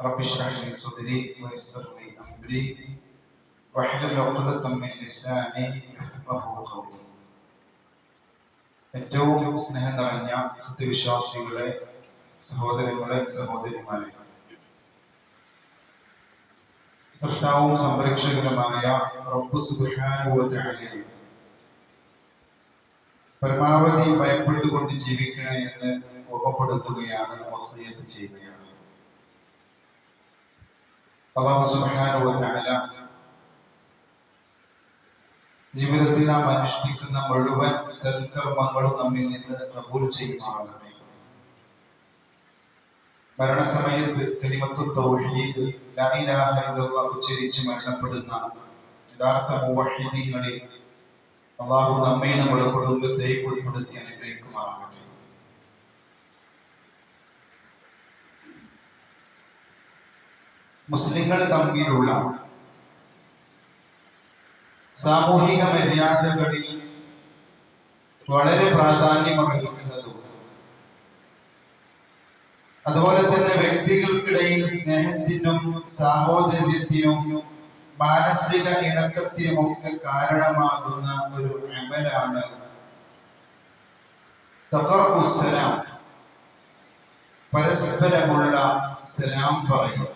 رب اشرح لي صدري ويسر لي امري واحلل عقدة من لساني يفقه قولي ഏറ്റവും സ്നേഹം നിറഞ്ഞ സത്യവിശ്വാസികളെ സഹോദരങ്ങളെ സഹോദരിമാരെ സൃഷ്ടാവും സംരക്ഷകനുമായ റബ്ബ് സുബ്ഹാനഹു വ തആലയെ പരമാവധി ഭയപ്പെട്ടുകൊണ്ട് ജീവിക്കണേ എന്ന് ഓർമ്മപ്പെടുത്തുകയാണ് വസീയത്ത് ചെയ്യുകയാണ് അള്ളാഹു സുബ്ഹാനഹു വ തആല ജീവിതത്തിൽ നാം അനുഷ്ഠിക്കുന്ന മുഴുവൻ സൽക്കർമ്മങ്ങളും നമ്മിൽ നിന്ന് കബൂൽ ചെയ്യുമാറാകട്ടെ മരണസമയത്ത് കലിമത്ത് തൗഹീദ് ലാ ഇലാഹ ഇല്ലല്ലാഹ് ഉച്ചരിച്ച് മരണപ്പെടുന്ന യഥാർത്ഥ മുവഹിദീങ്ങളിൽ അള്ളാഹു നമ്മെ നമ്മുടെ കുടുംബത്തെയും ഉൾപ്പെടുത്തി അനുഗ്രഹിക്കുമാറാകട്ടെ. മുസ്ലിങ്ങൾ തമ്മിലുള്ള സാമൂഹിക മര്യാദകളിൽ വളരെ പ്രാധാന്യം അർഹിക്കുന്നതും അതുപോലെ തന്നെ വ്യക്തികൾക്കിടയിൽ സ്നേഹത്തിനും സാഹോദര്യത്തിനും മാനസിക ഇണക്കത്തിനുമൊക്കെ കാരണമാകുന്ന ഒരു അമലാണ് പരസ്പരമുള്ള സലാം പറയും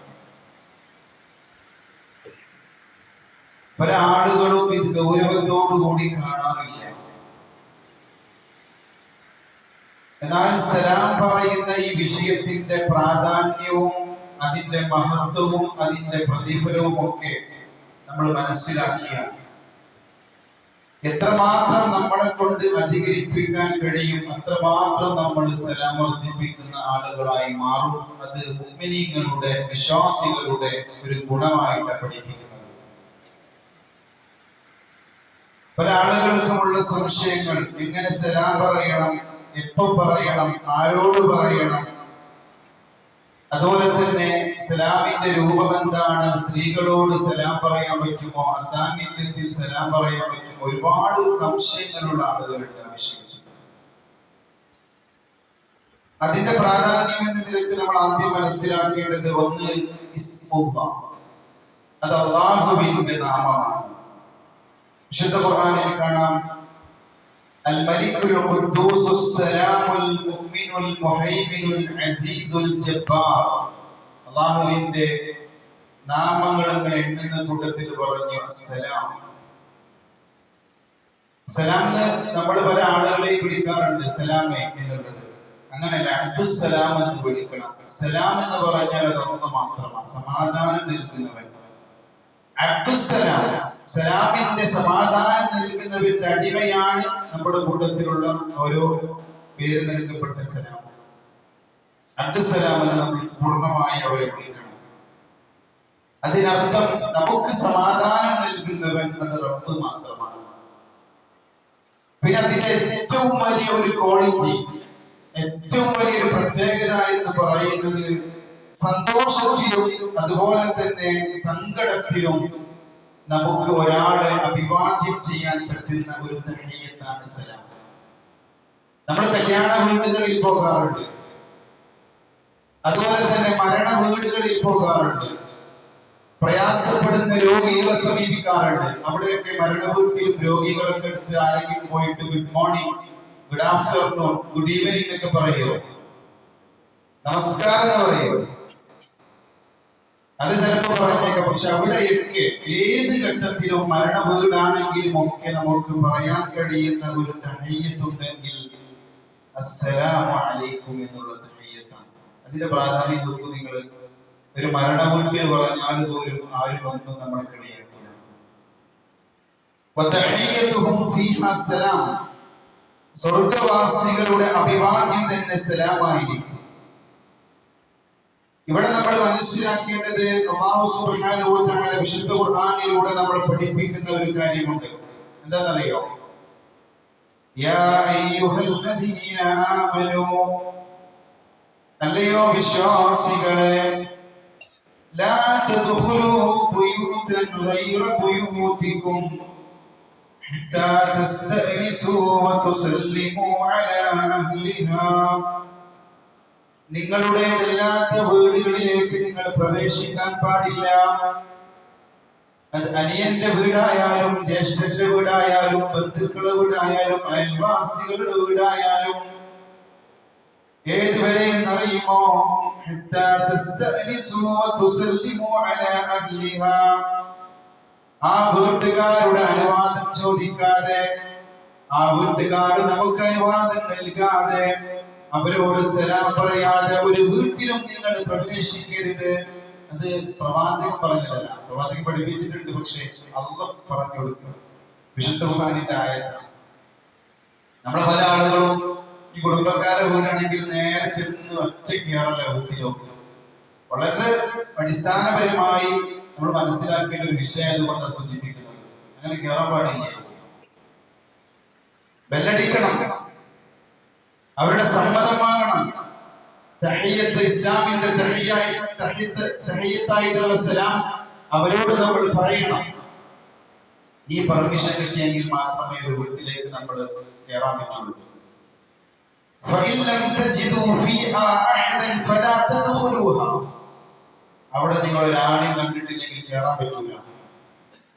പല ആളുകളും ഇത് ഗൗരവത്തോടു കൂടി കാണാറില്ല. എന്നാൽ സലാം പറയുന്ന ഈ വിഷയത്തിന്റെ പ്രാധാന്യവും അതിന്റെ മഹത്വവും അതിന്റെ പ്രതിഫലവും ഒക്കെ നമ്മൾ മനസ്സിലാക്കിയാൽ എത്രമാത്രം നമ്മളെ കൊണ്ട് അധികരിപ്പിക്കാൻ കഴിയും അത്രമാത്രം നമ്മൾ സലാം വർദ്ധിപ്പിക്കുന്ന ആളുകളായി മാറും. അത് മുമ്മിനീങ്ങളുടെ വിശ്വാസികളുടെ ഒരു ഗുണമായിട്ട് പഠിപ്പിക്കുന്നത്. പല ആളുകൾക്കുമുള്ള സംശയങ്ങൾ എങ്ങനെ സലാം പറയണം എപ്പോ പറയണം ആരോട് പറയണം? അതുപോലെ തന്നെ സലാമിന്റെ രൂപം എന്താണ്? സ്ത്രീകളോട് സലാം പറയാൻ പറ്റുമോ? അസാന്നിധ്യത്തിൽ സലാം പറയാൻ പറ്റുമോ? ഒരുപാട് സംശയങ്ങളുള്ള ആളുകളുണ്ട് ആവശ്യം അതിന്റെ പ്രാധാന്യം എന്ന നിലയ്ക്ക് നമ്മൾ ആദ്യം മനസ്സിലാക്കേണ്ടത് ഒന്ന് അത് അള്ളാഹുവിന്റെ നാമമാണ്. വിശുദ്ധ ഖുർആനിൽ കാണാം. അൽ മലിക്കുൽ ഖുദ്ദൂസുസ് സലാമുൽ മുഅ്മിനുൽ മുഹൈമിനുൽ അസീസുൽ ജബ്ബാർ. അല്ലാഹുവിന്റെ നാമങ്ങൾ അങ്ങനെ എണ്ണുന്ന കൂട്ടത്തിൽ പറഞ്ഞു അസ്സലാം. സലാം നമ്മൾ പല ആളുകളെ വിളിക്കാറുണ്ട് സലാമേ എന്നുള്ളത്. അങ്ങനെ അബ്ദുസലാം എന്ന് വിളിക്കണം. സലാം എന്ന് പറഞ്ഞാൽ അത് ഒന്ന് മാത്രമാണ് സമാധാനം നൽകുന്നവൻ. അബ്ദുസലാം സലാമിന്റെ സമാധാനം നൽകുന്നവന്റെ അടിമയാണ് നമ്മുടെ കൂട്ടത്തിലുള്ള ഓരോ പേര് നൽകപ്പെട്ട സലാം. അബ്ദുസലാമിനെ നമ്മൾ പൂർണമായി അവലംബിക്കണം അതിനർത്ഥം നമുക്ക് സമാധാനം നൽകുന്നവൻ അത് റബ്ബ് മാത്രമാണ്. പിന്നെ അതിന്റെ ഏറ്റവും വലിയ ഒരു ക്വാളിറ്റി ഏറ്റവും വലിയൊരു പ്രത്യേകത എന്ന് പറയുന്നത് സന്തോഷത്തിലും അതുപോലെ തന്നെ സങ്കടത്തിലും നമുക്ക് ഒരാളെ അഭിവാദ്യം ചെയ്യാൻ പറ്റുന്ന ഒരു തഹീയത്താണ് സലാം? നമ്മൾ കല്യാണ വീടുകളിൽ പോകാറുണ്ട്. അതുപോലെ തന്നെ മരണ വീടുകളിൽ പോകാറുണ്ട്. പ്രയാസപ്പെടുന്ന രോഗികളെ സമീപിക്കാറുണ്ട്. അവിടെയൊക്കെ മരണ വീട്ടിലും രോഗികളൊക്കെ എടുത്ത് ആരെങ്കിലും പോയിട്ട് good morning good afternoon good evening എന്നൊക്കെ പറയോ? നമസ്കാരം എന്ന് പറയുമോ അത് ചിലപ്പോൾ പറഞ്ഞേക്കാം പക്ഷെ അവിടെയൊക്കെ ഏത് ഘട്ടത്തിലും മരണ വീടാണെങ്കിലും ഒക്കെ നമുക്ക് പറയാൻ കഴിയുന്ന ഒരു തഴയത്തുണ്ടെങ്കിൽ അസ്സലാമു അലൈക്കും എന്നുള്ള തഴയത്താണ് അതിന്റെ പ്രാധാന്യം നോക്കൂ നിങ്ങൾ. ഒരു മരണ വീട്ടിൽ പറഞ്ഞാൽ പോലും ആരും വന്ന് നമ്മളെ കളിയാക്കില്ല. സ്വർഗവാസികളുടെ അഭിവാദ്യം തന്നെ സലാമായിരിക്കും. ഇവിടെ നമ്മൾ മനസ്സിലാക്കേണ്ടത് അള്ളാഹു തആല വിശുദ്ധ ഖുർആാനിലൂടെ നമ്മൾ പഠിപ്പിക്കുന്ന ഒരു കാര്യമുണ്ട്. എന്താണെന്നറിയോ? അല്ലയോ വിശ്വാസികളെ നിങ്ങളുടേതല്ലാത്ത വീടുകളിലേക്ക് നിങ്ങൾ പ്രവേശിക്കാൻ പാടില്ല. അത് അനിയന്റെ വീടായാലും ജ്യേഷ്ഠന്റെ വീടായാലും ബന്ധുക്കളുടെ വീടായാലും അയൽവാസികളുടെ വീടായാലും ഏതുവരെ എന്നറിയുമോ? ആ വീട്ടുകാരുടെ അനുവാദം ചോദിക്കാതെ ആ വീട്ടുകാർ നമുക്ക് അനുവാദം നൽകാതെ അവരോട് സലാം പറയാതെ ഒരു വീട്ടിലും നിങ്ങൾ പ്രവേശിക്കരുത്. അത് പ്രവാചകൻ പറഞ്ഞതല്ല. പ്രവാചകൻ പഠിപ്പിച്ചിട്ടുണ്ട് പക്ഷേ അല്ല പറഞ്ഞു കൊടുക്കുക. വിശുദ്ധ ഖുർആനിന്റെ ആയത്താണ് നമ്മളെ പല ആളുകളും ഈ കുടുംബക്കാരെ വീടാണെങ്കിൽ നേരെ ചെന്ന് ഒറ്റ കയറല്ല വീട്ടിലൊക്കെ. വളരെ അടിസ്ഥാനപരമായി നമ്മൾ മനസ്സിലാക്കേണ്ട ഒരു വിഷയം അതുകൊണ്ടാണ് സൂചിപ്പിക്കുന്നത്. അങ്ങനെ കയറാൻ പാടില്ല. ബെല്ലടിക്കണം. അവരുടെ സമ്മതം വാങ്ങണം തഹയ്യത്ത് ഇസ്ലാമിന്റെ തഹയ്യായി തഹയ്യത്ത് തഹയ്യത്തായിട്ടുള്ള സലാം അവരോട് നമ്മൾ പറയണം ഈ പെർമിഷൻ കിട്ടിയെങ്കിൽ മാത്രമേ ഒരു വീട്ടിലേക്ക് നമ്മൾ കയറാൻ പറ്റുള്ളൂ فإن لم تجدوا فيها أحدا فلا تدخلوها അവിടെ നിങ്ങൾ ഒരാളെയും കണ്ടിട്ടില്ലെങ്കിൽ കയറാൻ പറ്റൂല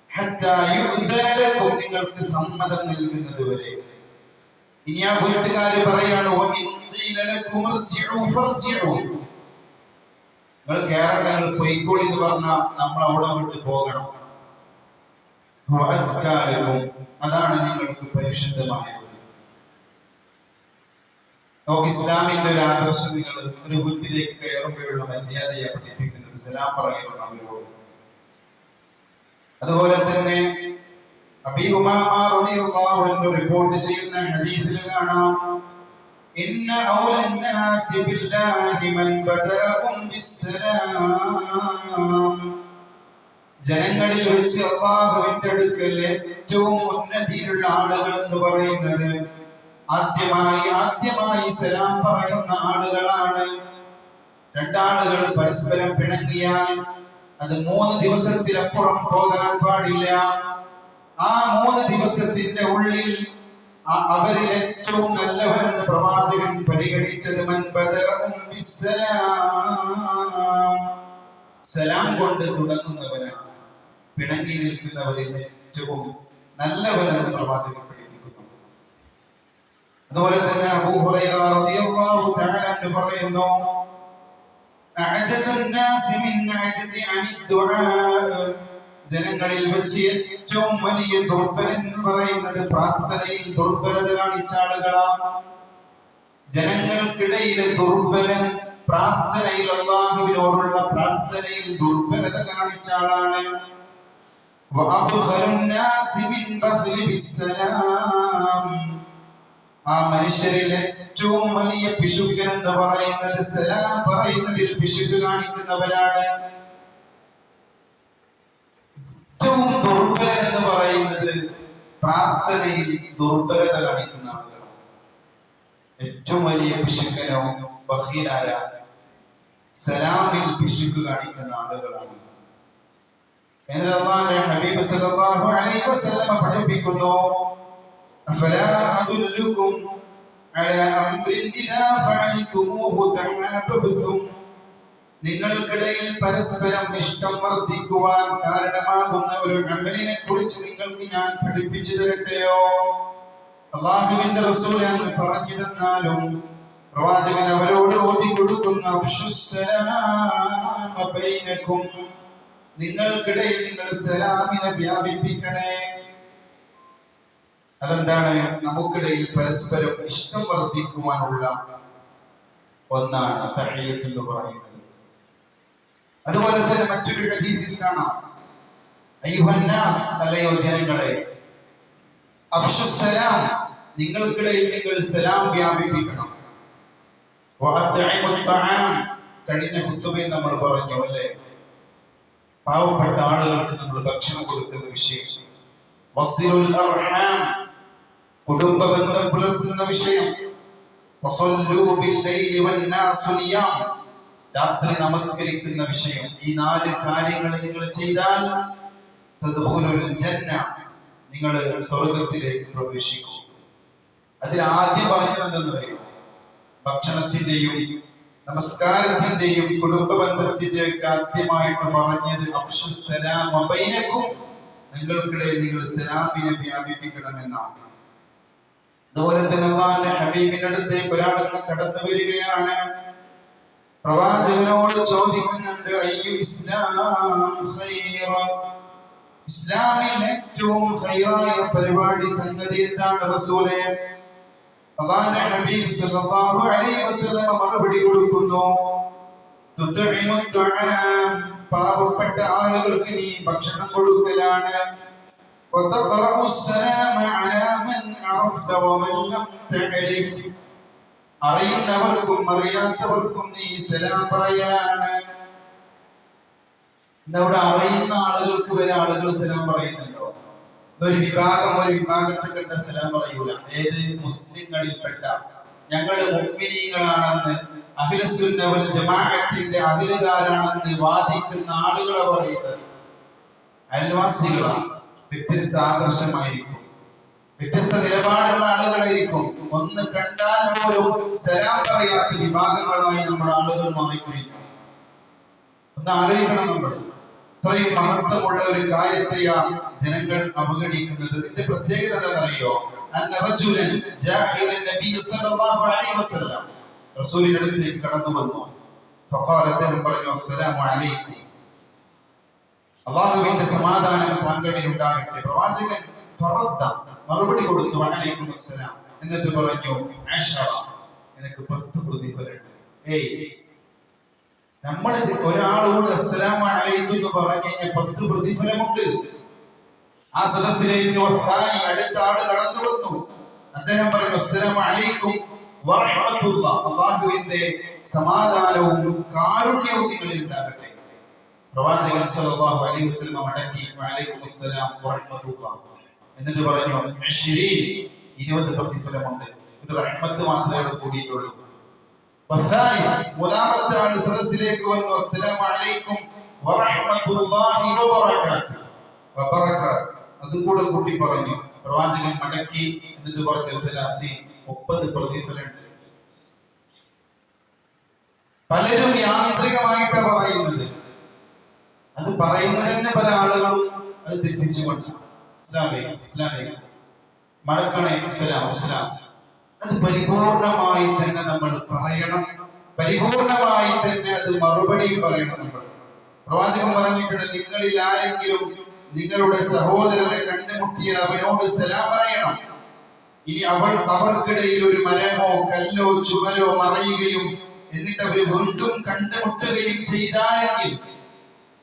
ഹത്താ യുഅ്ദന ലക്കും നിങ്ങൾക്ക് സമ്മതം നൽകുന്നത് വരെ ഇനി ആ വീട്ടുകാര് പറയാണ്. നിങ്ങൾ കയറണ്ട നിങ്ങൾ പൊയ്ക്കോളി എന്ന് പറഞ്ഞാൽ നമ്മൾ അവിടെ വിട്ട് പോകണം. അതാണ് നിങ്ങൾക്ക് പരിശുദ്ധമായത്. നമുക്ക് ഇസ്ലാമിന്റെ ഒരു ആദർശം നിങ്ങൾ ഒരു വീട്ടിലേക്ക് കയറുമ്പോഴുള്ള മര്യാദയെ പഠിപ്പിക്കുന്നത്. സലാം പറയണം അവരോട്. അതുപോലെ തന്നെ റിപ്പോർട്ട് ചെയ്യുന്ന ഹദീസിൽ കാണാം ഇന്ന ഔല الناس بالله من بدأهم بالسلام ജനങ്ങളിൽ വെച്ച് അള്ളാഹുവിന്റെ അടുക്കൽ ഏറ്റവും ഉന്നതിയിലുള്ള ആളുകൾ എന്ന് പറയുന്നത് ആദ്യമായി ആദ്യമായി സലാം പറയുന്ന ആളുകളാണ് രണ്ടാളുകൾ പരസ്പരം പിണങ്ങിയാൽ അത് മൂന്ന് ദിവസത്തിലപ്പുറം പോകാൻ പാടില്ല ആ മൂന്ന് ദിവസത്തിന്റെ ഉള്ളിൽ ആ അവരിൽ ഏറ്റവും നല്ലവരെന്ന് പ്രവാചകൻ പരിഗണിച്ചത് മൻ ബദഅഹും ബിസ്സലാം. സലാം കൊണ്ട് തുടങ്ങുന്നവരാണ് പിണങ്ങി നിൽക്കുന്നവരിൽ ഏറ്റവും നല്ലവരെന്ന് പ്രവാചകൻ പഠിപ്പിക്കുന്നു അതുപോലെ തന്നെ അബൂ ഹുറൈറ റളിയല്ലാഹു തആല അൻഹു പറയുന്നു അഅജസു الناس من عجز عن الدعاء ജനങ്ങളിൽ വെച്ച് ഏറ്റവും വലിയ ദുർബലൻ എന്ന് പറയുന്നത് പ്രാർത്ഥനയിൽ ദുർബലത കാണിച്ച ആളുകളാണ് ജനങ്ങൾക്കിടയിലെ ദുർബലൻ പ്രാർത്ഥനയിൽ അള്ളാഹുവിനോടുള്ള പ്രാർത്ഥനയിൽ ദുർബലത കാണിച്ച ആളാണ്. ആ മനുഷ്യരിൽ ഏറ്റവും വലിയ പിശുക്കൻ എന്ന് പറയുന്നത് സലാം പറയുന്നതിൽ പിശുക്ക് കാണിക്കുന്നവരാണ്. ഏറ്റവും ദുർബലൻ എന്ന് പറയുന്നത് പ്രാർത്ഥനയിൽ ദുർബലത കാണിക്കുന്ന ആളുകളാണ്. ഏറ്റവും വലിയ പിശുക്കനോ ബഹീലായ സലാമിൽ പിശുക്ക് കാണിക്കുന്ന ആളുകളാണ്. അല്ലാഹുവിന്റെ ഹബീബ് സല്ലല്ലാഹു അലൈഹി പഠിപ്പിക്കുന്നു അലാ ഇദാ നിങ്ങൾക്കിടയിൽ പരസ്പരം ഇഷ്ടം വർദ്ധിക്കുവാൻ കാരണമാകുന്ന ഒരു അമലിനെ കുറിച്ച് നിങ്ങൾക്ക് ഞാൻ പഠിപ്പിച്ചു തരട്ടെയോ? അള്ളാഹുവിന്റെ റസൂൽ അങ്ങ് പറഞ്ഞു തന്നാലും പ്രവാചകൻ അവരോട് ഓതി കൊടുക്കുന്ന നിങ്ങൾക്കിടയിൽ നിങ്ങൾ സലാമിനെ വ്യാപിപ്പിക്കണേ. അതെന്താണ്? നമുക്കിടയിൽ പരസ്പരം ഇഷ്ടം വർദ്ധിക്കുവാനുള്ള ഒന്നാണ് തഹയ്യത്ത് എന്ന് പറയുന്നത്. അതുപോലെ തന്നെ മറ്റൊരു ഹദീസിൽ കാണാം. അയ്യുഹന്നാസ് അല്ലയോ ജനങ്ങളെ അഫ്ഷുസലാം നിങ്ങൾക്കിടയിൽ നിങ്ങൾ സലാം വ്യാപിപ്പിക്കണം. കഴിഞ്ഞ ഖുത്ബയിൽ നമ്മൾ പറഞ്ഞു അല്ലേ? പാവപ്പെട്ട ആളുകൾക്ക് നമ്മൾ ഭക്ഷണം കൊടുക്കുന്ന വിഷയം. കുടുംബ ബന്ധം പുലർത്തുന്ന വിഷയം. രാത്രി നമസ്കരിക്കുന്ന വിഷയം ഈ നാല് കാര്യങ്ങൾ നിങ്ങൾ ചെയ്താൽ ജന്ന നിങ്ങൾ സ്വർഗത്തിലേക്ക് പ്രവേശിക്കും. അതിൽ ആദ്യം പറഞ്ഞത് പറയും ഭക്ഷണത്തിന്റെയും നമസ്കാരത്തിന്റെയും കുടുംബ ബന്ധത്തിന്റെ ഒക്കെ ആദ്യമായിട്ട് പറഞ്ഞത് നിങ്ങൾക്കിടയിൽ നിങ്ങൾ സലാമിനെ വ്യാപിപ്പിക്കണമെന്നാണ്. അതുപോലെ തന്നെ ഹബീബിന്റെ അടുത്തേക്ക് ഒരാളൊക്കെ കടന്നു വരികയാണ്. പ്രവാചകനോട് ചോദിക്കുന്നുണ്ട് അയ്യോ ഇസ്ലാം ഇസ്ലാമിൽ ഏറ്റവും ഹൈറായ പരിപാടി സംഗതി എന്താണ് റസൂലെ? അള്ളാന്റെ ഹബീബ് സല്ലല്ലാഹു അലൈഹി വസല്ലം മറുപടി കൊടുക്കുന്നു തുതഇമു തുആം പാപപ്പെട്ട ആളുകൾക്ക് നീ ഭക്ഷണം കൊടുക്കലാണ്. വതഖറഉ സലാമ അലാ മൻ അറഫ്ത വമൻ ലം തഅരിഫ്. അറിയുന്നവർക്കും അറിയാത്തവർക്കും നീ സലാം പറയാണ്. ഇന്നവിടെ അറിയുന്ന ആളുകൾക്ക് വരെ ആളുകൾ സലാം പറയുന്നുണ്ടോ? ഒരു വിഭാഗം ഒരു വിഭാഗത്തെ കണ്ട സലാം പറയൂല. ഏത്? മുസ്ലിങ്ങളിൽപ്പെട്ട. ഞങ്ങൾ മുഗ്മിനീകളാണെന്ന് അഖിലസുന്നവൽ ജമാഅത്തിന്റെ അഖിലുകാരാണെന്ന് വാദിക്കുന്ന ആളുകളെ പറയുന്നത്. അയൽവാസികളാണ് വ്യത്യസ്ത ആദർശമായിരിക്കും. വ്യത്യസ്ത നിലപാടുള്ള ആളുകളായിരിക്കും. ഒന്ന് കണ്ടാൽ പോലും സലാം പറയാത്ത വിഭാഗങ്ങളായി നമ്മുടെ ആളുകൾ മാറിക്കഴിഞ്ഞു ഒന്ന് ആലോചിക്കണം നമ്മൾ. ഇത്രയും മഹത്വമുള്ള ഒരു കാര്യത്തെയാ ജനങ്ങൾ അവഗണിക്കുന്നത്. ഇതിന്റെ പ്രത്യേകത എന്താണെന്നറിയോ? കടന്നു വന്നു. പറഞ്ഞു അസ്സലാമു അലൈക്കും. സമാധാനം താങ്കളിൽ ഉണ്ടാകട്ടെ പ്രവാചകൻ മറുപടി കൊടുത്തു അസ്സലാം എന്നിട്ട് പറഞ്ഞു എനിക്ക് പത്ത് പ്രതിഫലമുണ്ട്. ഏയ് നമ്മൾ ഒരാളോട് അസ്സലാം അലൈക്കും എന്ന് പറഞ്ഞു കഴിഞ്ഞാൽ പത്ത് പ്രതിഫലമുണ്ട്. ആ സദസ്സിലേക്ക് വഫാനി അടുത്ത ആൾ കടന്നു വന്നു. അദ്ദേഹം പറഞ്ഞു അസ്സലാം അലൈക്കും വറഹ്മത്തുള്ള. അള്ളാഹുവിന്റെ സമാധാനവും കാരുണ്യവും നിങ്ങളിൽ ഉണ്ടാകട്ടെ. പ്രവാചകൻ സല്ലല്ലാഹു അലൈഹി വസല്ലം മടക്കി വഅലൈക്കും അസ്സലാം വറഹ്മത്തുള്ളാഹ് എന്നിട്ട് പറഞ്ഞു അശ്രീൻ 20 പ്രതിഫലമുണ്ട്. ഒരു റഹ്മത്ത് മാത്രമേ അവിടെ കൂടിയിട്ടുള്ളൂ. സദസ്സിലേക്ക് അലൈക്കും വറഹ്മത്തുള്ളാഹി പറഞ്ഞു. പ്രവാചകൻ എന്നിട്ട് പറഞ്ഞു സലാസി 30 പ്രതിഫലമുണ്ട്. പലരും യാന്ത്രികമായിട്ടാണ് പറയുന്നത്. അത് പറയുന്നത് പല ആളുകളും അത് തെറ്റിച്ചു കൊണ്ടാണ് ഇസ്ലാമിക ഇസ്ലാമേക്കും മടക്കണേ സലാം സലാം അത് പരിപൂർണമായി തന്നെ നമ്മൾ പറയണം. പരിപൂർണമായി തന്നെ അത് മറുപടി പറയണം നമ്മൾ. പ്രവാചകൻ പറഞ്ഞിട്ടുണ്ട് നിങ്ങളിൽ ആരെങ്കിലും നിങ്ങളുടെ സഹോദരനെ കണ്ടുമുട്ടിയാൽ അവനോട് സലാം പറയണം. ഇനി അവൾ അവർക്കിടയിൽ ഒരു മരമോ കല്ലോ ചുമരോ മറയുകയും എന്നിട്ട് അവർ വീണ്ടും കണ്ടുമുട്ടുകയും ചെയ്താലെങ്കിൽ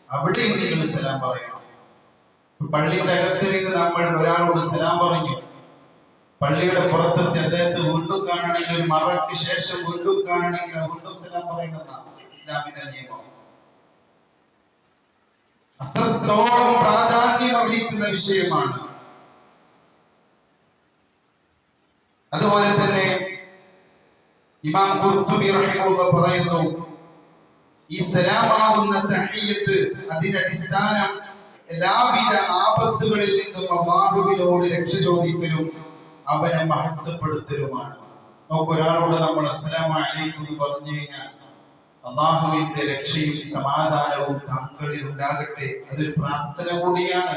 അവിടെ നിങ്ങൾ സലാം പറയണം. പള്ളിയുടെ അകത്തിരുന്ന് നമ്മൾ ഒരാളോട് സലാം പറഞ്ഞു. പള്ളിയുടെ പുറത്തെത്തി അദ്ദേഹത്തെ വീണ്ടും കാണണമെങ്കിൽ ഒരു മറയ്ക്ക് ശേഷം വീണ്ടും കാണണമെങ്കിൽ വീണ്ടും സലാം പറയേണ്ടതാണ് ഇസ്ലാമിന്റെ നിയമം. അത്രത്തോളം പ്രാധാന്യം അർഹിക്കുന്ന വിഷയമാണ്. അതുപോലെ തന്നെ ഇമാം കുർത്തുബി റഹിമുള്ള പറയുന്നു ഈ സലാമാവുന്ന തഹീയത്ത് അതിന്റെ അടിസ്ഥാനം എല്ലാവിധ ആപത്തുകളിൽ നിന്നും അള്ളാഹുവിനോട് രക്ഷ ചോദിക്കലും അവനെ മഹത്വപ്പെടുത്തലുമാണ് നമുക്ക് ഒരാളോട് നമ്മൾ അസ്സലാമു അലൈക്കും എന്ന് പറഞ്ഞു കഴിഞ്ഞാൽ അള്ളാഹുവിന്റെ രക്ഷയും സമാധാനവും താങ്കളിൽ ഉണ്ടാകട്ടെ അതൊരു പ്രാർത്ഥന കൂടിയാണ്.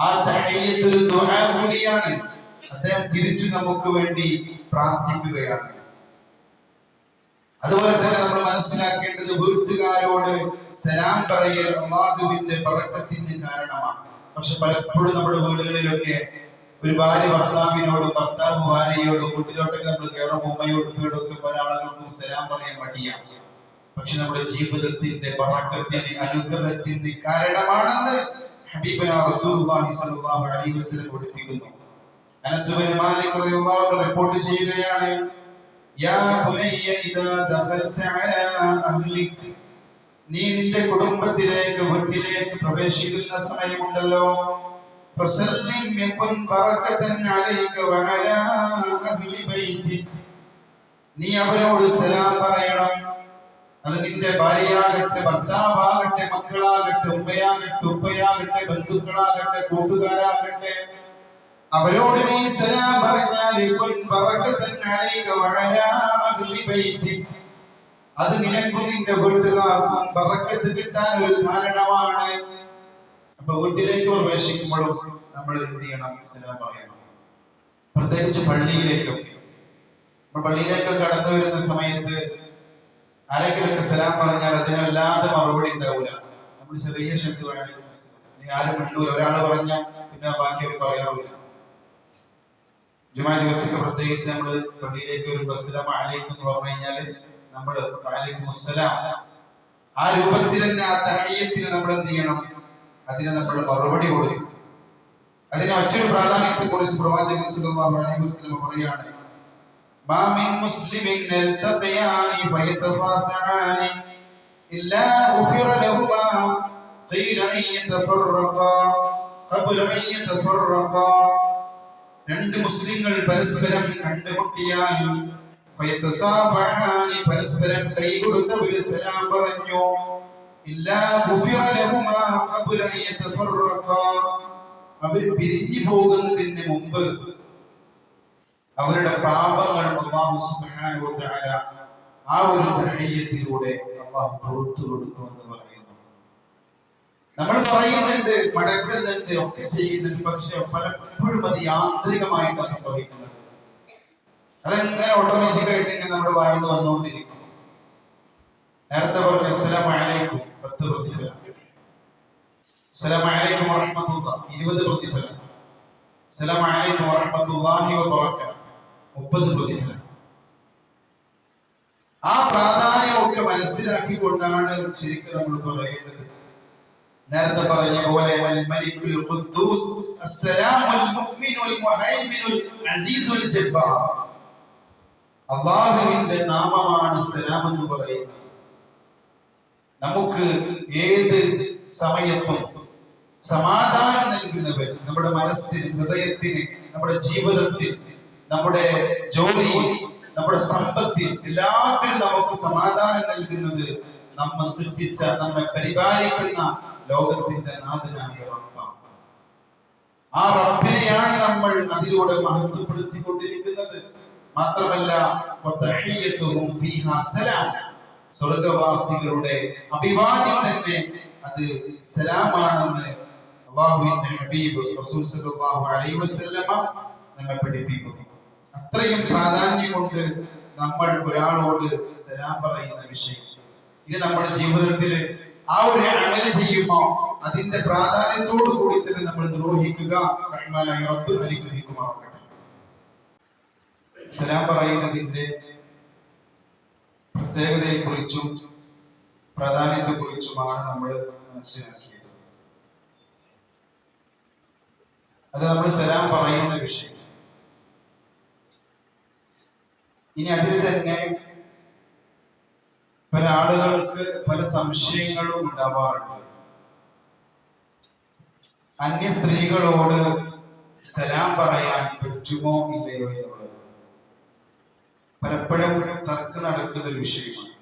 ആ തഹയ്യത്തൊരു ദുആ കൂടിയാണ്. അദ്ദേഹം തിരിച്ചു നമുക്ക് വേണ്ടി പ്രാർത്ഥിക്കുകയാണ്. അതുപോലെ തന്നെ നമ്മൾ മനസ്സിലാക്കേണ്ടത് വീട്ടുകാരോട് സലാം പറയൽ അള്ളാഹുവിന്റെ പറക്കത്തിന്റെ കാരണമാണ്. പക്ഷെ പലപ്പോഴും നമ്മുടെ വീടുകളിലൊക്കെ ഒരു ഭാര്യ ഭർത്താവിനോടും ഭർത്താവ് ഭാര്യയോടും വീട്ടിലോട്ടൊക്കെ നമ്മൾ കയറും ഉമ്മയോടും ഒക്കെ പല ആളുകൾക്കും സലാം പറയാൻ മടിയാണ് പക്ഷെ നമ്മുടെ ജീവിതത്തിന്റെ പറക്കത്തിന്റെ അനുഗ്രഹത്തിന്റെ കാരണമാണെന്ന് പഠിപ്പിക്കുന്നു റിപ്പോർട്ട് ചെയ്യുകയാണ് നീ നിന്റെ കുടുംബത്തിലേക്ക് വീട്ടിലേക്ക് പ്രവേശിക്കുന്ന സമയമുണ്ടല്ലോ. ഫസല്ലിം يكن بركة അലൈക وعلى അഹ്ലി بيتك നീ അവരോട് സലാം പറയണം. അത് നിന്റെ ഭാര്യയാകട്ടെ ഭർത്താവാകട്ടെ മക്കളാകട്ടെ ഉമ്മയാകട്ടെ ഉപ്പയാകട്ടെ ബന്ധുക്കളാകട്ടെ കൂട്ടുകാരാകട്ടെ. അവരോട് നീ സലാം പറഞ്ഞാൽ അത് നിനക്കും നിന്റെ വീട്ടുകാർക്കും ബറക്കത്ത് കിട്ടാൻ ഒരു കാരണമാണ്. വീട്ടിലേക്ക് പ്രവേശിക്കുമ്പോഴും നമ്മൾ എന്ത് ചെയ്യണം? ഇസ്ലാം പറയണം. പ്രത്യേകിച്ച് പള്ളിയിലേക്കൊക്കെ. പള്ളിയിലേക്ക് കടന്നു വരുന്ന സമയത്ത് ആരെങ്കിലൊക്കെ സലാം പറഞ്ഞാൽ അതിനല്ലാതെ മറുപടി ഉണ്ടാവില്ല നമ്മൾ ചെറിയ ശക്തി വേണമെങ്കിൽ ആരും മിണ്ടൂല. ഒരാളെ പറഞ്ഞാൽ പിന്നെ ബാക്കിയൊക്കെ പറയാറില്ല ജുമാ ദിവസമൊക്കെ പ്രത്യേകിച്ച് നമ്മൾ പള്ളിയിലേക്ക് ഒരു ബസ്സിലെ ആലേക്കും എന്ന് പറഞ്ഞു കഴിഞ്ഞാൽ നമ്മൾ ആലേക്കും അസ്സലാം ആ രൂപത്തിൽ തന്നെ ആ തഹയ്യത്തിന് നമ്മൾ എന്ത് ചെയ്യണം? അതിനെ നമ്മൾ മറുപടി കൊടുക്കും. അതിനെ മറ്റൊരു പ്രാധാന്യത്തെ കുറിച്ച് പ്രവാചകൻ സല്ലല്ലാഹു പറയാണ് മാ മുസ്ലിമിൻ രണ്ട് മുസ്ലിങ്ങൾ പരസ്പരം കണ്ടുമുട്ടിയാൽ പരസ്പരം കൈകൊടുത്ത് ഒരു സലാം പറഞ്ഞു. അവർ പിരിഞ്ഞു പോകുന്നതിന് മുമ്പ് അവരുടെ പാപങ്ങൾ അള്ളാഹു സുബ്ഹാനഹു തആല ആ ഒരു തഹയ്യത്തിലൂടെ അള്ളാഹു പുറത്തു കൊടുക്കുമെന്ന് പറയുന്നു. നമ്മൾ പറയുന്നുണ്ട് മടക്കുന്നുണ്ട് ഒക്കെ ചെയ്യുന്നുണ്ട് പക്ഷെ പലപ്പോഴും അത് യാന്ത്രികമായിട്ടാണ് സംഭവിക്കുന്നത്. അതെങ്ങനെ ഓട്ടോമാറ്റിക് ആയിട്ട് ഇങ്ങനെ നമ്മുടെ വായിന്ന് വന്നുകൊണ്ടിരിക്കും. നേരത്തെ പറഞ്ഞ അസ്സലാമു അലൈക്കും. പത്ത് പ്രതിഫലം ഇരുപത് പ്രതിഫലം. മുപ്പത് പ്രതിഫലം. ആ പ്രാധാന്യമൊക്കെ മനസ്സിലാക്കിക്കൊണ്ടാണ് ശരിക്കും നമ്മൾ പറയേണ്ടത്. നേരത്തെ പറഞ്ഞ പോലെ ജബ്ബാർ. അള്ളാഹുവിന്റെ നാമമാണ് സലാം എന്ന് പറയുന്നത്. നമുക്ക് ഏത് സമയത്തും സമാധാനം നൽകുന്നവൻ നമ്മുടെ മനസ്സിൽ ഹൃദയത്തിന് നമ്മുടെ ജീവിതത്തിൽ നമ്മുടെ ജോലിയിൽ നമ്മുടെ സമ്പത്തിൽ എല്ലാത്തിനും നമുക്ക് സമാധാനം നൽകുന്നത് നമ്മെ സൃഷ്ടിച്ച നമ്മെ പരിപാലിക്കുന്ന ലോകത്തിന്റെ നാഥനായ ആ റബ്ബിനെയാണ് നമ്മൾ അതിലൂടെ മഹത്വപ്പെടുത്തിക്കൊണ്ടിരിക്കുന്നത്. മാത്രമല്ല സലാം. സ്വർഗവാസികളുടെ അഭിവാദ്യം തന്നെ അത് സലാമാണെന്ന് അള്ളാഹുവിന്റെ ഹബീബ് റസൂൽ സല്ലല്ലാഹു അലൈഹി വസല്ലമ നമ്മെ പഠിപ്പിക്കുന്നു. അത്രയും പ്രാധാന്യം കൊണ്ട് നമ്മൾ ഒരാളോട് സലാം പറയുന്ന വിഷയം. ഇനി നമ്മുടെ ജീവിതത്തിൽ ആ ഒരു അമല ചെയ്യുമ്പോൾ അതിന്റെ പ്രാധാന്യത്തോടു കൂടി തന്നെ നമ്മൾ നിർവഹിക്കുക റഹ്മാനായ റബ്ബ് അനുഗ്രഹിക്കുമാറാകട്ടെ. സലാം പറയുന്നതിന്റെ പ്രത്യേകതയെക്കുറിച്ചും പ്രാധാന്യത്തെക്കുറിച്ചുമാണ് നമ്മൾ മനസ്സിലാക്കിയത്. അത് നമ്മൾ സലാം പറയുന്ന വിഷയം. ഇനി അതിൽ തന്നെ പല ആളുകൾക്ക് പല സംശയങ്ങളും ഉണ്ടാവാറുണ്ട്. അന്യ സ്ത്രീകളോട് സലാം പറയാൻ പറ്റുമോ ഇല്ലയോ എന്നുള്ളത്. പലപ്പോഴും തർക്കം നടക്കുന്ന ഒരു വിഷയമാണ്.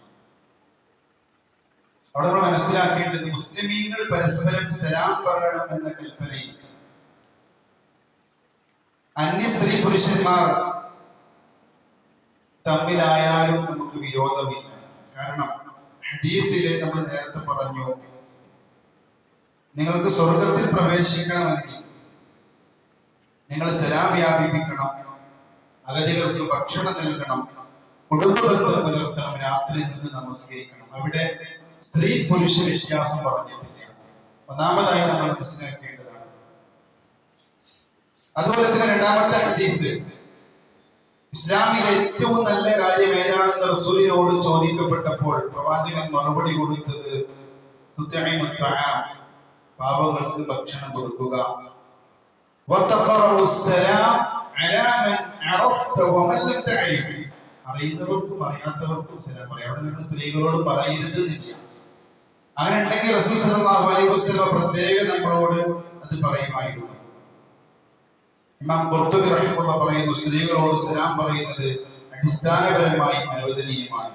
അവിടെ നമ്മൾ മനസ്സിലാക്കേണ്ടത് മുസ്ലിമീങ്ങൾ പരസ്പരം സലാം പറയണം എന്ന കൽപ്പനയിൽ അന്യ സ്ത്രീ പുരുഷന്മാർ തമ്മിലായാലും നമുക്ക് വിരോധമില്ല. കാരണം ഹദീസിലെ നമ്മൾ നേരത്തെ പറഞ്ഞു നിങ്ങൾക്ക് സ്വർഗത്തിൽ പ്രവേശിക്കണമെങ്കിൽ നിങ്ങൾ സലാം വ്യാപിപ്പിക്കണം അഗതികൾക്ക് ഭക്ഷണം നൽകണം കുടുംബ ബന്ധം പുലർത്തണം രാത്രി നിന്ന് നമസ്കരിക്കണം. അവിടെ സ്ത്രീ പുരുഷ വ്യത്യാസം പറഞ്ഞിട്ടില്ല ഒന്നാമതായി നമ്മൾ മനസ്സിലാക്കേണ്ടതാണ്. അതുപോലെ തന്നെ രണ്ടാമത്തെ ഹദീസ് ഇസ്ലാമിലെ ഏറ്റവും നല്ല കാര്യം ഏതാണെന്ന് റസൂലിനോട് ചോദിക്കപ്പെട്ടപ്പോൾ പ്രവാചകൻ മറുപടി കൊടുത്തത് പാപങ്ങൾക്ക് ഭക്ഷണം കൊടുക്കുക. അറിയുന്നവർക്കും അറിയാത്തവർക്കും സലാം പറയാം. അവിടെ നിങ്ങൾ സ്ത്രീകളോട് പറയരുത് എന്നില്ല അങ്ങനെ ഉണ്ടെങ്കിൽ റസൂൽ സല്ലല്ലാഹു അലൈഹി വസല്ലം പ്രത്യേകം നമ്മളോട് അത് പറയുമായിരുന്നു. ഇമാം ഖുർത്തുബി റഹിമുള്ള പറയുന്നു സ്ത്രീകളോട് സലാം പറയുന്നത് അടിസ്ഥാനപരമായി അനുവദനീയമാണ്.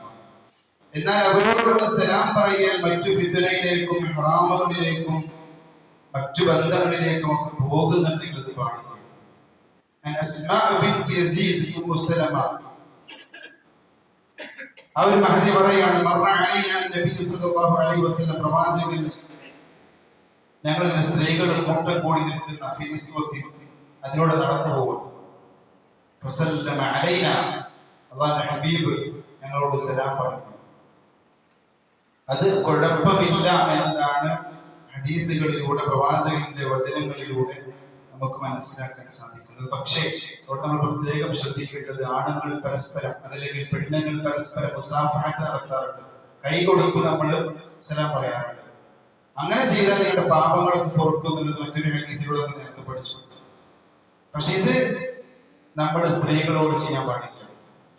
എന്നാൽ അവരോടുള്ള സലാം പറയാൻ മറ്റു ഫിത്തനയിലേക്കും ഹറാമുകളിലേക്കും മറ്റു ബന്ധങ്ങളിലേക്കും ഒക്കെ പോകുന്നുണ്ടെങ്കിൽ അത് പാടില്ല. عن أسماء بنت يزيد أم سلمة ആ ഒരു മഹദി പറയാണ് മർറ അലൈന നബി സല്ലല്ലാഹു അലൈഹി വസല്ലം പ്രവാചകൻ ഞങ്ങൾ ഇങ്ങനെ സ്ത്രീകൾ കൂട്ടം കൂടി നിൽക്കുന്ന ഫിനിസ്വത്തിൽ അതിലൂടെ നടന്നു പോവാണ് ഫസല്ലമ അലൈന അള്ളാന്റെ ഹബീബ് ഞങ്ങളോട് സലാം പറഞ്ഞു അത് കുഴപ്പമില്ല എന്നതാണ് ഹദീസുകളിലൂടെ പ്രവാചകന്റെ വചനങ്ങളിലൂടെ നമുക്ക് മനസ്സിലാക്കാൻ സാധിക്കുന്നത്. പക്ഷേ അവിടെ നമ്മൾ പ്രത്യേകം ശ്രദ്ധിക്കേണ്ടത് ആണുങ്ങൾ പരസ്പരം അതല്ലെങ്കിൽ പെണ്ണുങ്ങൾ പരസ്പരം മുസാഫഹത്ത് നടത്താറുണ്ട്. കൈ കൊടുത്ത് നമ്മൾ സലാം പറയാറുണ്ട്. അങ്ങനെ ചെയ്താൽ നിങ്ങളുടെ പാപങ്ങളൊക്കെ പൊറുക്കുന്നുള്ളത് മറ്റൊരു ഹദീസിലൂടെ നമ്മൾ നേരത്തെ പഠിച്ചു. പക്ഷെ ഇത് നമ്മുടെ സ്ത്രീകളോട് ചെയ്യാൻ പാടില്ല.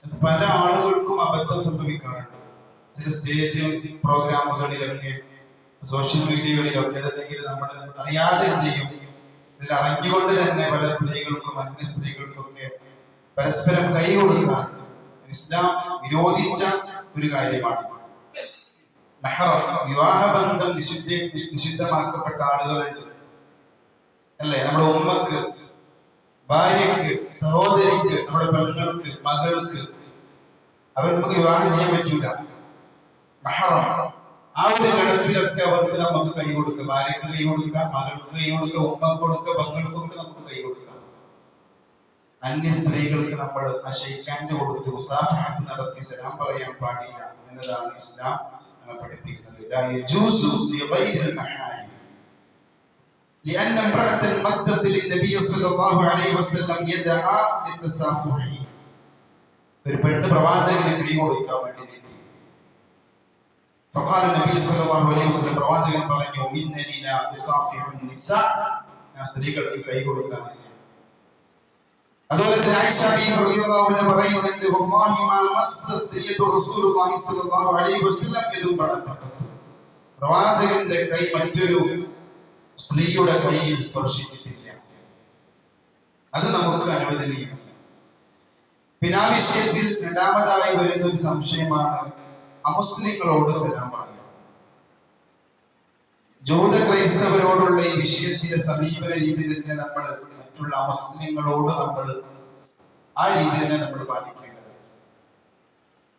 ഇത് പല ആളുകൾക്കും അബദ്ധം സംഭവിക്കാറുണ്ട്. ചില സ്റ്റേജ് പ്രോഗ്രാമുകളിലൊക്കെ സോഷ്യൽ മീഡിയകളിലൊക്കെ അതല്ലെങ്കിൽ നമ്മൾ അറിയാതെ എന്ത് ചെയ്യും? ഇതിൽ അറിഞ്ഞുകൊണ്ട് തന്നെ പല സ്ത്രീകൾക്കും അന്യ സ്ത്രീകൾക്കൊക്കെ പരസ്പരം കൈ കൊടുക്കാൻ ഇസ്ലാം വിരോധിച്ച ഒരു കാര്യമാണ്. വിവാഹ വിവാഹബന്ധം നിഷിദ്ധ നിഷിദ്ധമാക്കപ്പെട്ട ആളുകളുണ്ട് അല്ലെ? നമ്മുടെ ഉമ്മക്ക് ഭാര്യക്ക് സഹോദരിക്ക് നമ്മുടെ പെങ്ങൾക്ക് മകൾക്ക് അവർ നമുക്ക് വിവാഹം ചെയ്യാൻ പറ്റൂല. മഹറം ആ ഒരു ഗണത്തിലൊക്കെ അവർക്ക് നമുക്ക് കൈ കൊടുക്കാം ഭാര്യക്ക് കൈ കൊടുക്കാം മകൾക്ക് കൈ കൊടുക്കാം ഉമ്മക്ക് കൊടുക്കാം പെങ്ങൾക്കൊക്കെ നമുക്ക് കൈ കൊടുക്കാം അന്യ സ്ത്രീകൾക്ക് നമ്മൾ ആ ഷെയ്ഖാന്റെ കൊടുത്ത് ഉസാഫഹത്ത് നടത്തി സലാം പറയാൻ പാടില്ല എന്നതാണ് ഇസ്ലാം നമ്മെ പഠിപ്പിക്കുന്നത് ലാ യജൂസു ലിഗൈരിൽ മഹാരിം لأن امرأة مدت للنبي صلى الله عليه وسلم يدعى للتسافح ഒരു പെണ്ണ് പ്രവാചകന് കൈ കൊടുക്കാൻ വേണ്ടി നീട്ടി فقال النبي صلى الله عليه وسلم പ്രവാചകൻ പറഞ്ഞു إنني لا أصافح النساء ഞാൻ സ്ത്രീകൾക്ക് കൈ കൊടുക്കാറില്ല അതുപോലെ തന്നെ ആയിഷ ബീവി റളിയല്ലാഹു അൻഹ പറയുന്നുണ്ട് വല്ലാഹി മാ മസ്സത് യദു റസൂലുള്ളാഹി സ്വല്ലല്ലാഹു അലൈഹി വസല്ലം യദു പ്രവാചകന്റെ കൈ മറ്റൊരു സ്ത്രീയുടെ കയ്യിൽ സ്പർശിച്ചിട്ടില്ല അത് നമുക്ക് അനുവദനീയമല്ല പിന്നെ ആ വിഷയത്തിൽ രണ്ടാമതായി വരുന്ന ഒരു സംശയമാണ് അമുസ്ലിങ്ങളോട് സലാം പറഞ്ഞു. ജൂത ക്രൈസ്തവരോടുള്ള ഈ വിഷയത്തിന്റെ സമീപന രീതി തന്നെ നമ്മൾ മറ്റുള്ള അമുസ്ലിങ്ങളോട് നമ്മൾ ആ രീതി തന്നെ നമ്മൾ പാലിക്കേണ്ടത്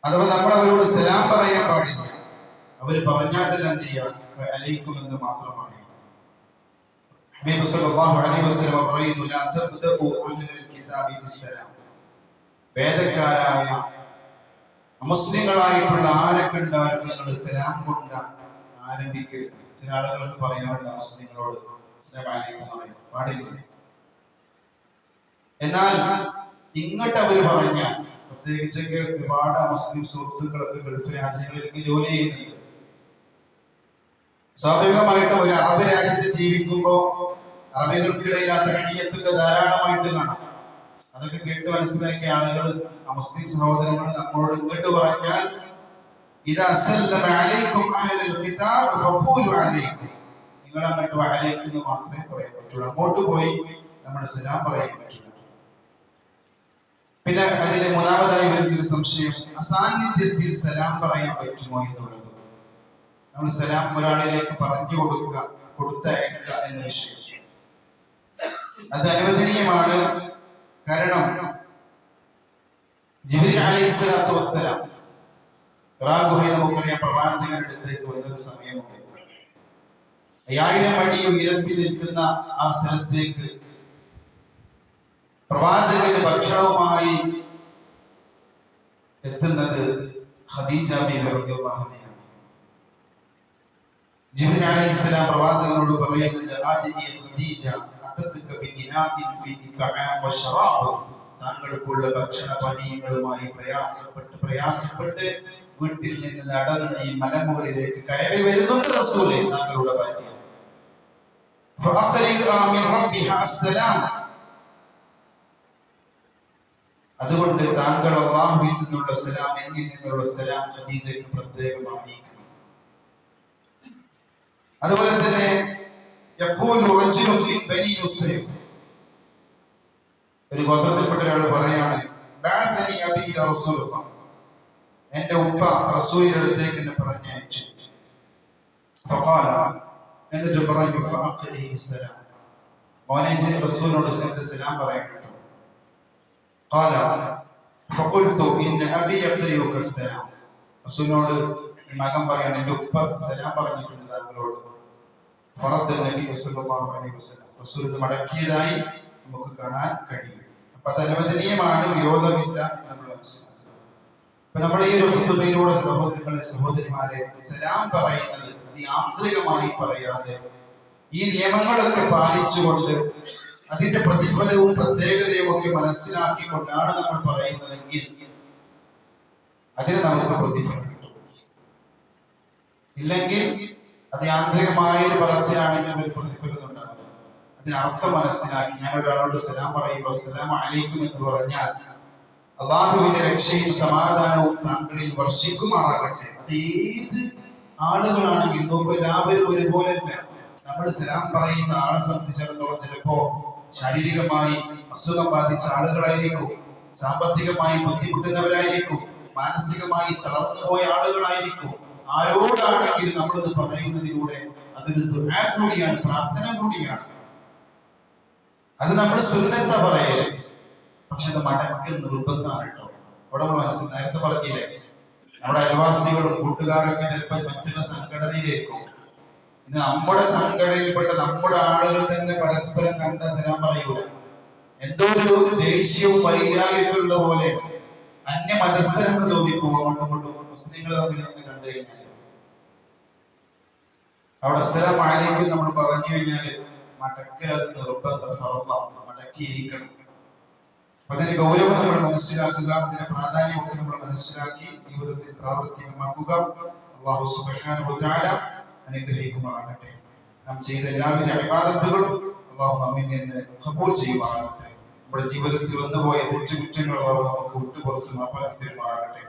അഥവാ നമ്മൾ അവരോട് സലാം പറയാൻ പാടില്ല അവർ പറഞ്ഞാൽ തന്നെ എന്ത് ചെയ്യുക? അലൈക്കും എന്ന് മാത്രം പറയാം ഹബീബ് സല്ലല്ലാഹു അലൈഹി വസല്ലം പറയുന്നു ലാ വേദക്കാരായ മുസ്ലിങ്ങളായിട്ടുള്ള ആരെ കണ്ടാലും നിങ്ങൾ സലാം കൊണ്ട് ആരംഭിക്കരുത്. ചില ആളുകളൊക്കെ പറയാറുണ്ട് മുസ്ലിങ്ങളോട് പാടില്ല. എന്നാൽ ഇങ്ങോട്ട് അവർ പറഞ്ഞ പ്രത്യേകിച്ചൊക്കെ ഒരുപാട് മുസ്ലിം സുഹൃത്തുക്കളൊക്കെ ഗൾഫ് രാജ്യങ്ങളിലേക്ക് ജോലി ചെയ്യുന്നുണ്ട്. സ്വാഭാവികമായിട്ടും ഒരു അറബ് രാജ്യത്ത് ജീവിക്കുമ്പോൾ അറബികൾക്കിടയിൽ കണിയത്തൊക്കെ ധാരാളമായിട്ട് കാണാം. അതൊക്കെ കേട്ട് മനസ്സിലാക്കിയ ആളുകൾ മുസ്ലിം സഹോദരങ്ങൾ നമ്മളോട് ഇങ്ങോട്ട് പറഞ്ഞാൽ ഇത് നിങ്ങൾ അങ്ങോട്ട് വഅലൈക്കും എന്ന് മാത്രമേ പറയാൻ പറ്റുള്ളൂ. അങ്ങോട്ട് പോയി നമ്മൾ സലാം പറയാൻ പറ്റില്ല. പിന്നെ അതിലെ മൂന്നാമതായി വരുന്ന ഒരു സംശയം അസാന്നിധ്യത്തിൽ സലാം പറയാൻ പറ്റുമോ എന്നുള്ളത്. നമ്മൾ സലാം ഒരാളിലേക്ക് പറഞ്ഞു കൊടുക്കുക കൊടുത്തയക്കുക എന്ന വിഷയം. അത് അനുവദനീയമാണ്. കാരണം ജിബ്രീൽ അലൈഹി സ്വലാത്തു വസ്സലാം റാഗുഹൈ നമുക്കറിയാം പ്രവാചകന്റെ അടുത്തേക്ക് വന്നൊരു സമയമുണ്ട്. അയ്യായിരം അടി ഉയരത്തിൽ നിൽക്കുന്ന ആ സ്ഥലത്തേക്ക് പ്രവാചകന് ഭക്ഷണവുമായി എത്തുന്നത് ഖദീജ അൻഹയാണ് ജിബ്രീൽ അലൈഹിസ്സലാം പ്രവാചകനോട് പറയുന്നുണ്ട് ആദ്യ ഖദീജ താങ്കൾക്കുള്ള ഭക്ഷണ പാനീയങ്ങളുമായി പ്രയാസപ്പെട്ട് പ്രയാസപ്പെട്ട് വീട്ടിൽ നിന്ന് നടന്ന് ഈ മലമുകളിലേക്ക് കയറി വരുന്നുണ്ട് റസൂലെ താങ്കളുടെ ഭാര്യ. അതുകൊണ്ട് താങ്കൾ അള്ളാഹുവിൽ നിന്നുള്ള സലാം എന്നിൽ നിന്നുള്ള സലാം ഖദീജയ്ക്ക് പ്രത്യേകം അറിയിക്കണം അതുപോലെ തന്നെ എപ്പോഴും റജുലും മിൻ ബനി യുസൈഫ്. ഒരു ഗോത്രത്തിൽപ്പെട്ട ഒരാൾ പറയാണ് ബാസനി അബി ഇല റസൂലുള്ള. എന്റെ ഉപ്പ റസൂലിന്റെ അടുത്തേക്ക് എന്നെ പറഞ്ഞയച്ചു. ഫഖാല എന്നിട്ട് പറഞ്ഞു ഫഅഖ്ലഹി സലാം. മോനെ റസൂലിനോട് എന്റെ സലാം പറയാൻ കേട്ടോ. ഖാല ഫഖുൽതു ഇന്ന അബി യഖ്ലിയുക സലാം. റസൂലിനോട് മകൻ പറയാണ് എന്റെ ഉപ്പ സലാം പറഞ്ഞിട്ടുണ്ട്. താങ്കളോട് നബി അലൈഹി വസല്ലം മടക്കിയതായി നമുക്ക് കാണാൻ കഴിയും. അപ്പൊ അത് അനുവദനീയമാണ് വിരോധമില്ല നമ്മൾ നമ്മൾ ഈ ഒരു സഹോദരങ്ങളെ സഹോദരിമാരെ സലാം പറയുന്നത് അത് യാന്ത്രികമായി പറയാതെ ഈ നിയമങ്ങളൊക്കെ പാലിച്ചുകൊണ്ട് അതിന്റെ പ്രതിഫലവും പ്രത്യേകതയും ഒക്കെ മനസ്സിലാക്കിക്കൊണ്ടാണ് നമ്മൾ പറയുന്നതെങ്കിൽ അതിന് നമുക്ക് പ്രതിഫലം കിട്ടും. ഇല്ലെങ്കിൽ അത് യാന്ത്രികമായ ഒരു വളർച്ചയാണെങ്കിലും ഒരു പ്രതിഫലം ഉണ്ടാവില്ല അതിന് അർത്ഥം മനസ്സിലാക്കി ഞാൻ ഒരാളോട് സലാം പറയുമ്പോൾ സലാം അലൈക്കും എന്ന് പറഞ്ഞാൽ അള്ളാഹുവിന്റെ രക്ഷയും സമാധാനവും താങ്കളിൽ വർഷിക്കുമാറാകട്ടെ. അത് ഏത് ആളുകളാണെങ്കിലും നോക്കൂ എല്ലാവരും ഒരുപോലെയല്ല നമ്മൾ സലാം പറയുന്ന ആളെ സംബന്ധിച്ചിടത്തോളം ചിലപ്പോ ശാരീരികമായി അസുഖം ബാധിച്ച ആളുകളായിരിക്കും സാമ്പത്തികമായി ബുദ്ധിമുട്ടുന്നവരായിരിക്കും മാനസികമായി തളർന്നു പോയ ആളുകളായിരിക്കും. ആരോടാണെങ്കിലും നമ്മളത് പറയുന്നതിലൂടെ? അതൊരു ദുരാ കൂടിയാണ് പ്രാർത്ഥന കൂടിയാണ് അത് നമ്മൾ സുന്നത്ത പറയൽ. പക്ഷെ അത് മടക്കൽ നിർബന്ധമാണ് കേട്ടോ. അവിടെ മനസ്സിൽ നേരത്തെ പറഞ്ഞില്ലേ? നമ്മുടെ അയൽവാസികളും കൂട്ടുകാരൊക്കെ ചിലപ്പോൾ മറ്റുള്ള സംഘടനയിലേക്കും. ഇത് നമ്മുടെ സംഘടനയിൽപ്പെട്ട നമ്മുടെ ആളുകൾ തന്നെ പരസ്പരം കണ്ട സ്ഥലം പറയൂല. എന്തോ ഒരു ദേഷ്യവും വൈരാഗ്യമുള്ള പോലെയാണ് അന്യ മതസ്ഥരെന്ന് തോന്നിപ്പോ അങ്ങോട്ടും മുസ്ലിങ്ങൾ തമ്മിൽ കണ്ടു അവിടെ സ്ഥലം നമ്മൾ പറഞ്ഞു കഴിഞ്ഞാൽ മടക്കൽ അത് നിർബന്ധ ഫറദാണ് മടക്കിയിരിക്കണം. അതിന്റെ ഗൗരവം നമ്മൾ മനസ്സിലാക്കുക അതിന്റെ പ്രാധാന്യമൊക്കെ നമ്മൾ മനസ്സിലാക്കി ജീവിതത്തിൽ പ്രാവർത്തികമാക്കുക. അള്ളാഹു തആല അനുഗ്രഹിക്കുമാറാകട്ടെ. നാം ചെയ്ത എല്ലാവിധ അഭിവാദത്തുകളും അള്ളാഹു നമ്മിൽ നിന്ന് കബൂൽ ചെയ്യുമാറാകട്ടെ. നമ്മുടെ ജീവിതത്തിൽ വന്നുപോയ തെറ്റുകുറ്റങ്ങൾ അള്ളാഹു നമുക്ക് വിട്ടുപുറത്ത് മാപ്പാക്കി തരുമാറാകട്ടെ.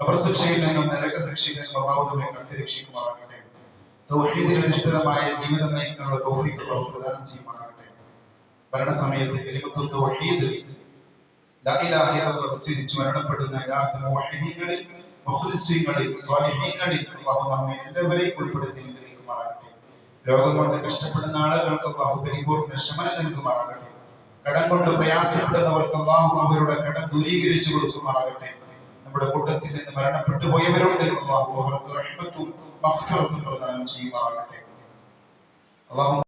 ഖബർ ശിക്ഷയിൽ നിന്നും നരക ശിക്ഷയിൽ നിന്നും അള്ളാഹു നമ്മെ കാത്തിരക്ഷിക്കുമാറാകട്ടെ തൗഹീദിൽ ജീവിതം നയിക്കാനുള്ള തൗഫീഖ് അള്ളാഹു പ്രദാനം ചെയ്യുമാറാകട്ടെ. ഭരണസമയത്ത് കലിമത്തുൽ തൗഹീദ് എല്ലാവരെയും രോഗം കൊണ്ട് കഷ്ടപ്പെടുന്ന ആളുകൾക്ക് അള്ളാഹു പരിപൂർണ ശമനം നൽകുമാറാകട്ടെ. കടം കൊണ്ട് പ്രയാസപ്പെടുന്നവർക്ക് അള്ളാഹു അവരുടെ കടം ദൂരീകരിച്ചു കൊടുക്കുമാറാകട്ടെ. നമ്മുടെ കൂട്ടത്തിൽ നിന്ന് മരണപ്പെട്ടു പോയവരുണ്ട്. അള്ളാഹു അവർക്ക് റഹ്മത്തും പ്രദാനം ചെയ്യുമാറാകട്ടെ. അള്ളാഹു